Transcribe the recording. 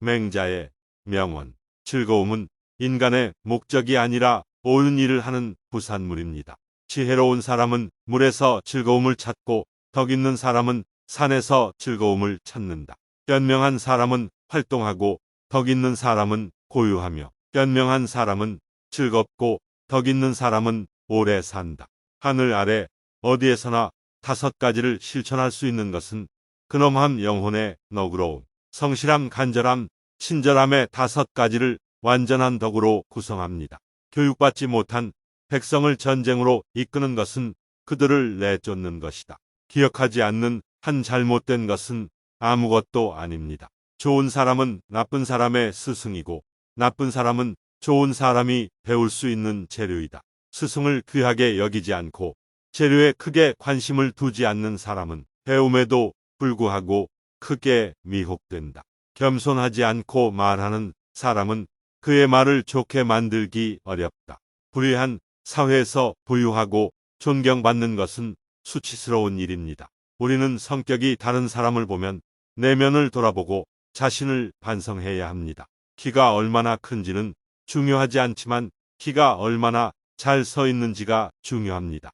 맹자의 명언. 즐거움은 인간의 목적이 아니라 옳은 일을 하는 부산물입니다. 지혜로운 사람은 물에서 즐거움을 찾고 덕 있는 사람은 산에서 즐거움을 찾는다. 현명한 사람은 활동하고 덕 있는 사람은 고유하며 현명한 사람은 즐겁고 덕 있는 사람은 오래 산다. 하늘 아래 어디에서나 다섯 가지를 실천할 수 있는 것은 근엄함 영혼의 너그러움, 성실함 간절함, 친절함의 다섯 가지를 완전한 덕으로 구성합니다. 교육받지 못한 백성을 전쟁으로 이끄는 것은 그들을 내쫓는 것이다. 기억하지 않는 한 잘못된 것은 아무것도 아닙니다. 좋은 사람은 나쁜 사람의 스승이고 나쁜 사람은 좋은 사람이 배울 수 있는 재료이다. 스승을 귀하게 여기지 않고 재료에 크게 관심을 두지 않는 사람은 배움에도 불구하고 크게 미혹된다. 겸손하지 않고 말하는 사람은 그의 말을 좋게 만들기 어렵다. 불의한 사회에서 부유하고 존경받는 것은 수치스러운 일입니다. 우리는 성격이 다른 사람을 보면 내면을 돌아보고 자신을 반성해야 합니다. 키가 얼마나 큰지는 중요하지 않지만 키가 얼마나 잘 서 있는지가 중요합니다.